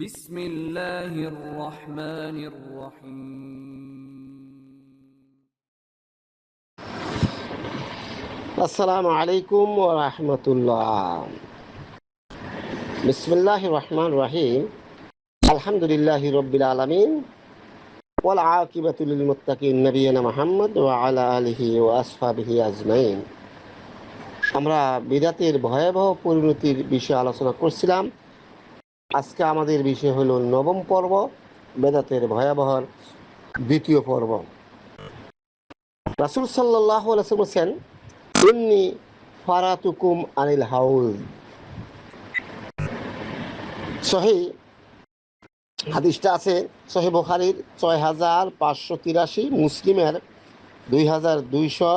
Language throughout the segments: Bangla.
بسم الله الرحمن الرحيم আসসালামু আলাইকুম ওয়া রাহমাতুল্লাহ বিসমিল্লাহির রহমানির রহিম আলহামদুলিল্লাহি রাব্বিল আলামিন ওয়াল আকিবাতু লিল মুত্তাকিন নবিয়িনা মুহাম্মদ ওয়া আলা আলিহি ওয়া আসহাবিহি আজমাইন আমরা বিদাতের ভয়াবহ পরিণতির বিষয়ে আলোচনা করছিলাম আজকে আমাদের বিষয় হলো নবম পর্ব, বেদাতের ভয়াবহ দ্বিতীয় পর্ব। রাসূল ওয়াসাল্লাম বলেছেন, ইন্নি ফারাতুকুম আনিল হাউল। সহি হাদিসটা আছে, সহি বুখারীর ছয় হাজার পাঁচশো তিরাশি, মুসলিমের দুই হাজার দুইশো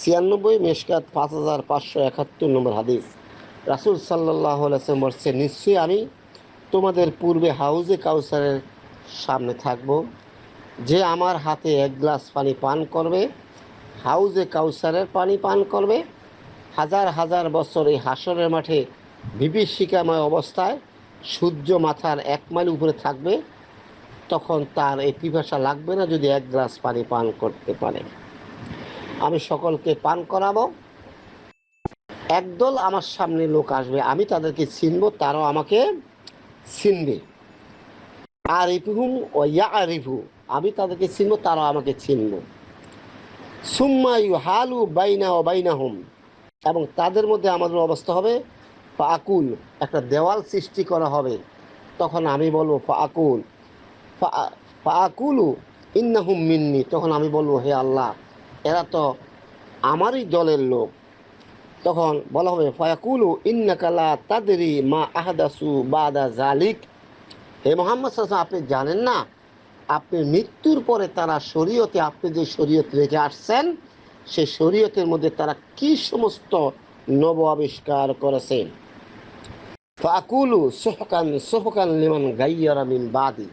ছিয়ানব্বই, মেশকাত পাঁচ হাজার পাঁচশো একাত্তর নম্বর হাদিস। রাসুল সাল্লাহ আলাইসলাম বলছে নিশ্চয়ই আমি তোমাদের পূর্বে হাউজে কাউসারের সামনে থাকব, যে আমার হাতে এক গ্লাস পানি পান করবে, হাউজে কাউসারের পানি পান করবে। হাজার হাজার বছর এই হাসরের মাঠে বিভীষিকাময় অবস্থায় সূর্য মাথার এক মাইল উপরে থাকবে, তখন তার এই পিপাসা লাগবে না যদি এক গ্লাস পানি পান করতে পারে। আমি সকলকে পান করাবো। একদল আমার সামনে লোক আসবে, আমি তাদেরকে চিনব, তারাও আমাকে চিনবে। আর রিপুহুম ও ইয়া আমি তাদেরকে চিনবো, তারাও আমাকে চিনবো। সুম্মা ইউ হালু বাইনা ও বাইনা হুম এবং তাদের মধ্যে আমাদের অবস্থা হবে ফাকুল একটা দেওয়াল সৃষ্টি করা হবে। তখন আমি বলব ফাকুল ফাকুলু ইন্নাহুম মিন্নি। তখন আমি বলব, হে আল্লাহ, এরা তো আমারই দলের লোক। তখন বলা হবে, ফায়াকুলু ইন্নাকালা তাদেরি মা আহাদাসু বাদা জালিক হে মোহাম্মদ আপনি জানেন না? আপনি মৃত্যুর পরে তারা শরীয়তে, আপনি যে শরীয়ত রেখে আসছেন, সেই শরীয়তের মধ্যে তারা কি সমস্ত নব আবিষ্কার করেছেন ফাকুলু সোহকান সোহকান লিমান গাইয়ারা মিন বাদি।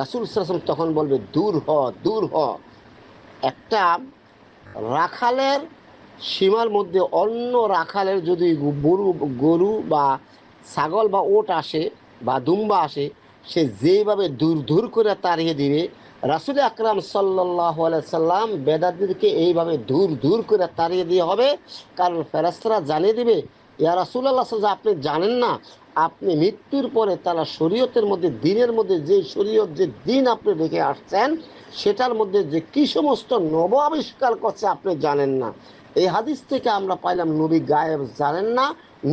রাসুল সাল্লাম তখন বলবে, দূর হ দূর হ। একটা রাখালের সীমার মধ্যে অন্য রাখালের যদি গরু গরু বা ছাগল বা ওট আসে বা দুম্বা আসে, সে যেভাবে দূর দূর করে তাড়িয়ে দিবে, রাসুল আকরাম সাল্লাহ সাল্লাম বেদাদিদেরকে এইভাবে দূর দূর করে তাড়িয়ে দিয়ে হবে, কারণ ফেরাস্তরা জানিয়ে দিবে, ইয়া রাসুল্লাহ সাল্লাম, আপনি জানেন না, আপনি মৃত্যুর পরে তারা শরীয়তের মধ্যে, দিনের মধ্যে যে শরীয়ত, যে দিন আপনি রেখে আসছেন, সেটার মধ্যে যে কি সমস্ত নব আবিষ্কার করছে আপনি জানেন না। এই হাদিস থেকে আমরা পাইলাম, নবী গায়েব জানেন না,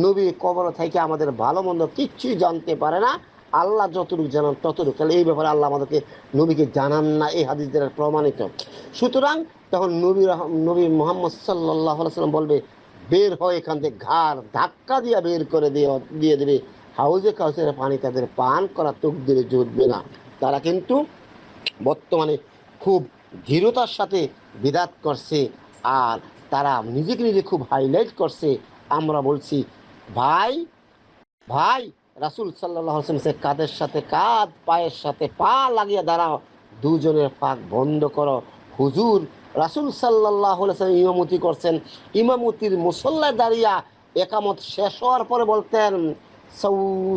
নবী কবর থেকে আমাদের ভালো মন্দ কিচ্ছুই জানতে পারে না। আল্লাহ যতটুকু জানান ততটুকু। তাহলে এই ব্যাপারে আল্লাহ আমাদেরকে, নবীকে জানান না এই হাদিস দ্বারা প্রমাণিত। সুতরাং তখন নবী নবী মোহাম্মদ সাল্লাহ সাল্লাম বলবে, বের হয় এখান থেকে, ঘাড় ধাক্কা দিয়ে বের করে দিয়ে দিয়ে দেবে। হাউজে কাউসের পানি তাদের পান করা তোক দিলে জুটবে না। তারা কিন্তু বর্তমানে খুব ধীরতার সাথে বিদাত করছে। আর তারা নিজেকে নিজে খুব হাইলাইট করছে। আমরা বলছি, ভাই ভাই, রাসুল সাল্লাহ হোসেন সে কাদের সাথে কাঁধ, পায়ের সাথে পা লাগিয়ে দাঁড়াও, দুজনের পাক বন্ধ করো। হুজুর, রাসুল সাল্লাহ ইমামতি করছেন। ইমামতির মুসল্লায় দাঁড়িয়া একামত শেষ হওয়ার পরে বলতেন সৌ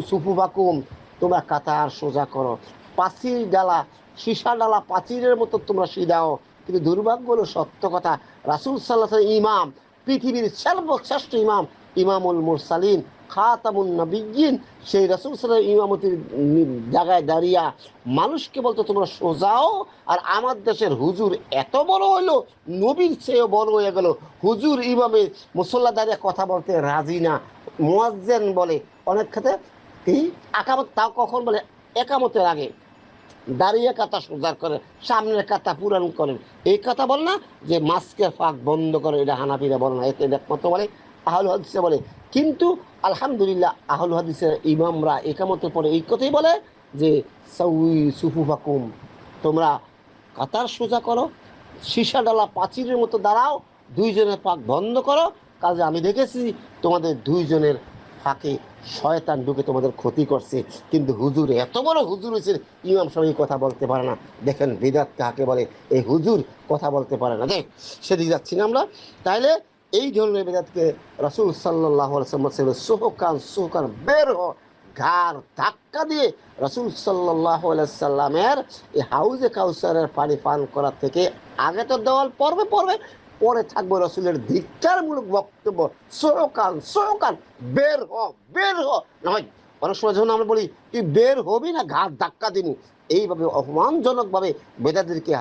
সুফু বাকুম তোমরা কাতার সোজা করো। পাঁচির ডালা, সীসা ডালা পাচিরের মতো তোমরা সিদাও কিন্তু দুর্ভাগ্য হলো সত্য কথা, রাসুল সাল্লাহ ইমাম, পৃথিবীর সর্বশ্রেষ্ঠ ইমাম, ইমামুল মুরসালিন, খাতামুন নবিজ্জিন সেই রাসুল সাল্লাহ ইমামতির জায়গায় দাঁড়িয়া মানুষকে বলতো, তোমরা সোজাও। আর আমার দেশের হুজুর এত বড় হইল, নবীর চেয়েও বড় হয়ে গেল। হুজুর ইমামে মুসল্লা দাঁড়িয়ে কথা বলতে রাজি না। মোয়াজ্জেন বলে অনেক ক্ষেত্রে, এই আকামত তাও কখন বলে? একামতের আগে। দাঁড়িয়ে কাতা সোজা করে, সামনের কাতা পূরণ করেন এই কথা বল না যে মাস্কের ফাঁক বন্ধ করে, এটা হানাফিরা বলে না, এতে একমাত্র বলে, আহল হাদিসে বলে। কিন্তু আলহামদুলিল্লাহ আহল হাদিসের ইমামরা একামতের পরে এই কথাই বলে যে সৌই সুফু ফাকুম তোমরা কাতার সোজা করো, সীসা ডালা পাচিরের মতো দাঁড়াও, দুইজনের পাক বন্ধ করো। কাজে আমি দেখেছি তোমাদের দুইজনের ফাঁকে শয়তান ঢুকে তোমাদের ক্ষতি করছে। কিন্তু হুজুর, এত বড় হুজুর হয়েছে ইমাম সাহেব কথা বলতে পারে না। দেখেন বিদাত কাকে বলে? এই হুজুর কথা বলতে পারে না। দেখ সেদিকে যাচ্ছি না আমরা। তাইলে এই ধরনের বেদাতকে রসুল সাল্লাহ সোহকান সোহকান, বের হ। ঘাড় ধাক্কা দিয়ে রসুল সাল্লাহ সাল্লামের এই হাউজে কাউসারের পানি পান করা থেকে আগে তো দেওয়াল পর্বে পর্বে পরে থাকব রসুলের ধিক্ষারমূলক বক্তব্য। সরকান সরকান বের হ বের হ। নয়, অনেক সময় যখন আমরা বলি, তুই বের হবি না, ঘাট ধাক্কা দিনি এইভাবে অপমানজনকভাবে বেদাদেরকে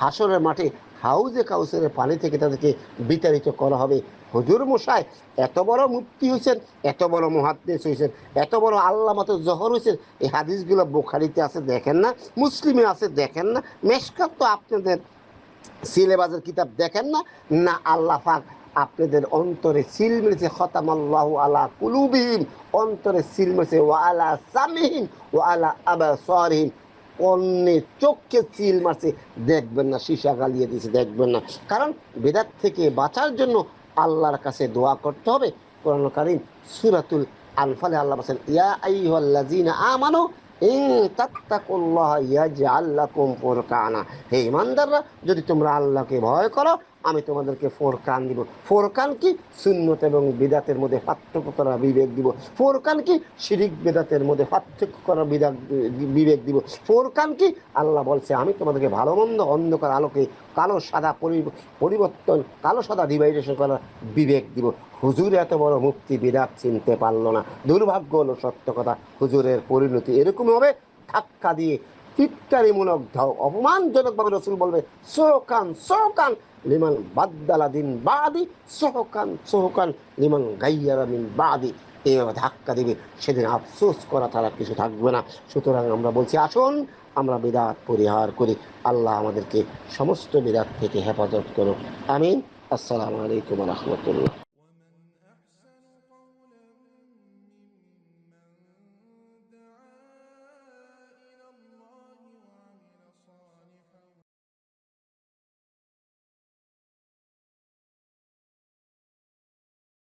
হাসরের মাঠে হাউজে কাউসের পানি থেকে তাদেরকে বিতাড়িত করা হবে। হুজুর মশাই, এত বড় মুক্তি হয়েছেন এত বড় মহাদ্দেশ হয়েছেন এত বড় আল্লাহ মতো জহর হয়েছেন এই হাদিসগুলো বোখারিতে আছে, দেখেন না? মুসলিমে আছে, দেখেন না? মেশকাত তো আপনাদের সিলেবাসের কিতাব দেখেন না? না, আল্লাহ পাক আপনাদের অন্তরে সিল মেরেছে খতাম আল্লাহ আলা কুলুবিহীন অন্তরে সিল মেরেছে ও আলা সামিহীন ও আলা আবা সরহীন অন্যের চোখকে সিল মারছে, দেখবেন না, সীসা গালিয়ে দিয়েছে দেখবেন না। কারণ বেদাত থেকে বাঁচার জন্য আল্লাহর কাছে দোয়া করতে হবে। কোরআন কারিম সুরাতুল আনফালে আল্লাহ বলেন ইয়া আইয়ুহাল্লাযীনা আমানু হে ইমানদাররা যদি তোমরা আল্লাহকে ভয় করো আমি তোমাদেরকে ফোরকান দিব। ফোরকান কি? সুন্নত এবং বিদাতের মধ্যে পার্থক্য করার বিবেক দিব। ফোরকান কি? শিরিক বেদাতের মধ্যে পার্থক্য বিদাত বিবেক দিব। ফোরকান কি? আল্লাহ বলছে, আমি তোমাদেরকে ভালো মন্দ অন্ধকার আলোকে কালো সাদা পরিবর্তন, কালো সাদা ডিভাইডেশন করার বিবেক দিব। হুজুর এত বড় মুক্তি বিদাত চিনতে পারল না। দুর্ভাগ্য হলো সত্য কথা, হুজুরের পরিণতি এরকম হবে। ধাক্কা দিয়ে চিৎকারিমূলক ধাও অপমানজনকভাবে রসুল বলবে সোকান সোকান লিমান বাদ্দালা দিন বাদি সহকান সোহকান লিমান গাইয়ারা মিন বাদি। এইভাবে ধাক্কা দেবে, সেদিন আফসোস করা তারা কিছু থাকবে না। সুতরাং আমরা বলছি, আসুন, আমরা বিদাত পরিহার করি। আল্লাহ আমাদেরকে সমস্ত বিদাত থেকে হেফাজত করুক। আমিন। আসসালামু আলাইকুম রহমতুল্লাহ।